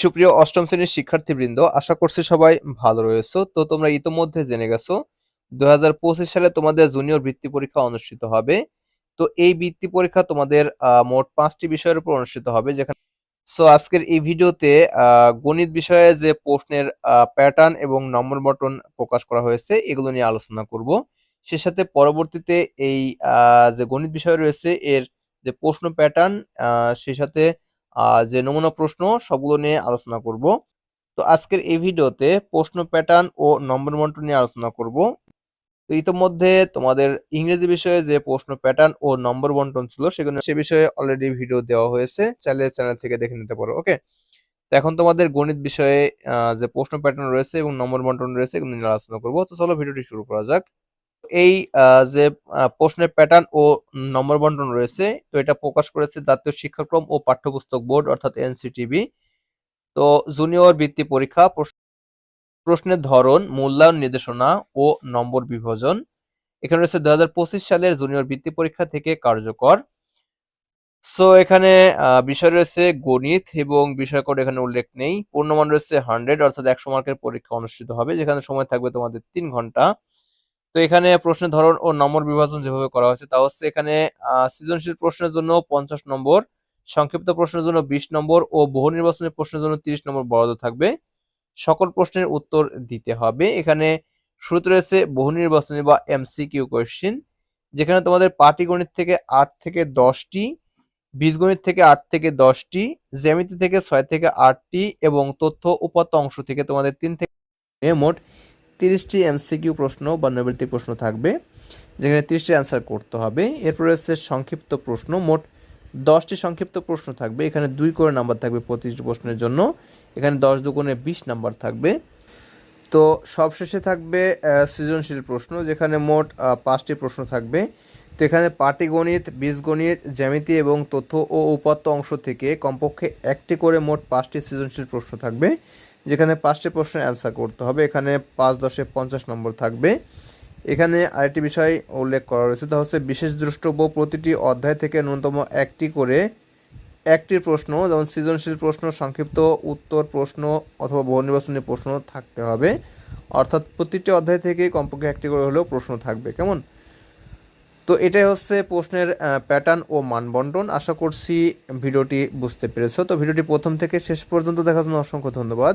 সুপ্রিয় অষ্টম শ্রেণির শিক্ষার্থীবৃন্দ, আশা করছি সবাই ভালো রয়েছো। তো তোমরা ইতোমধ্যে জেনে গেছো দুই হাজার পঁচিশ সালে তোমাদের জুনিয়র বৃত্তি পরীক্ষা অনুষ্ঠিত হবে। তো এই বৃত্তি পরীক্ষা তোমাদের মোট পাঁচটি বিষয়ের উপর অনুষ্ঠিত হবে, যেখানে সো আজকের এই ভিডিওতে গণিত বিষয়ে যে প্রশ্নের প্যাটার্ন এবং নম্বর বটন প্রকাশ করা হয়েছে, এগুলো নিয়ে আলোচনা করব। সে সাথে পরবর্তীতে এই যে গণিত বিষয় রয়েছে, এর যে প্রশ্ন প্যাটার্ন সেই সাথে যে নমুনা প্রশ্ন, সবগুলো নিয়ে আলোচনা করব। তো আজকের এই ভিডিওতে প্রশ্ন প্যাটার্ন ও নম্বর বন্টন নিয়ে আলোচনা করব। তো ইতোমধ্যে তোমাদের ইংরেজি বিষয়ে যে প্রশ্ন প্যাটার্ন ও নম্বর বন্টন ছিল, সেগুলো সে বিষয়ে অলরেডি ভিডিও দেওয়া হয়েছে। চাইলে চ্যানেল থেকে দেখে নিতে পারো ওকে তো এখন তোমাদের গণিত বিষয়ে যে প্রশ্ন প্যাটার্ন রয়েছে এবং নম্বর বন্টন রয়েছে, এগুলো নিয়ে আলোচনা করব। তো চলো ভিডিওটি শুরু করা যাক। এই যে প্রশ্নের প্যাটার্ন ও নম্বর বন্টন রয়েছে, তো এটা প্রকাশ করেছে জাতীয় শিক্ষাক্রম ও পাঠ্যপুস্তক বোর্ড, অর্থাৎ এনসিটিভি। তো জুনিয়র বৃত্তি পরীক্ষা, প্রশ্ন- প্রশ্নের ধরন, মূল্যায়ন নির্দেশনা ও নম্বর বিভাজন। এখানে রয়েছে দুই হাজার পঁচিশ সালের জুনিয়র বৃত্তি পরীক্ষা থেকে কার্যকর। সো এখানে বিষয় রয়েছে গণিত এবং বিষয় কোড এখানে উল্লেখ নেই। পূর্ণমান রয়েছে হান্ড্রেড অর্থাৎ একশো মার্কের পরীক্ষা অনুষ্ঠিত হবে, যেখানে সময় থাকবে তোমাদের তিন ঘণ্টা। তো এখানে প্রশ্নের ধরন ও নম্বর বিভাজন যেভাবে করা হয়েছে, তা হচ্ছে এখানে সৃজনশীল প্রশ্নের জন্য পঞ্চাশ নম্বর, সংক্ষিপ্ত প্রশ্নের জন্য বিশ নম্বর ও বহু নির্বাচনী প্রশ্নের জন্য তিরিশ নম্বর বরাদ্দ থাকবে। সকল প্রশ্নের উত্তর দিতে হবে। এখানে শুরুতে রয়েছে বহু নির্বাচনী বা এমসিকিউ কোয়েশ্চেন যেখানে তোমাদের পাটিগণিত থেকে আট থেকে দশটি বীজগণিত থেকে আট থেকে দশটি, জ্যামিতি থেকে ছয় থেকে আটটি এবং তথ্য উপাত্ত অংশ থেকে তোমাদের তিন থেকে মোট তিরিশটি এমসিকিউ প্রশ্ন বা নৈবৃত্তিক প্রশ্ন থাকবে, যেখানে তিরিশটি অ্যান্সার করতে হবে। এরপর রয়েছে সংক্ষিপ্ত প্রশ্ন, মোট দশটি সংক্ষিপ্ত প্রশ্ন থাকবে। এখানে দুই করে নাম্বার থাকবে প্রতিটি প্রশ্নের জন্য। এখানে দশ দুগুণে বিশ নাম্বার থাকবে। তো সবশেষে থাকবে সৃজনশীল প্রশ্ন, যেখানে মোট পাঁচটি প্রশ্ন থাকবে। তো এখানে পাটিগণিত, বীজগণিত, জ্যামিতি এবং তথ্য ও উপাত্ত অংশ থেকে কমপক্ষে একটি করে মোট পাঁচটি সৃজনশীল প্রশ্ন থাকবে। যেখানে পাঁচটি প্রশ্নের অ্যান্সার করতে হবে, এখানে পাঁচ দশে পঞ্চাশ নম্বর থাকবে। এখানে আরেকটি বিষয় উল্লেখ করা রয়েছে, তা হচ্ছে বিশেষ দ্রষ্টব্য প্রতিটি অধ্যায় থেকে ন্যূনতম একটি করে একটি প্রশ্ন, যেমন সৃজনশীল প্রশ্ন, সংক্ষিপ্ত উত্তর প্রশ্ন অথবা বহু নির্বাচনী প্রশ্ন থাকতে হবে। অর্থাৎ প্রতিটি অধ্যায় থেকে কমপক্ষে একটি করে হলেও প্রশ্ন থাকবে, কেমন? তো এটাই হচ্ছে প্রশ্নের প্যাটার্ন ও মানবন্টন। আশা করছি ভিডিওটি বুঝতে পেরেছ। তো ভিডিওটি প্রথম থেকে শেষ পর্যন্ত দেখার জন্য অসংখ্য ধন্যবাদ।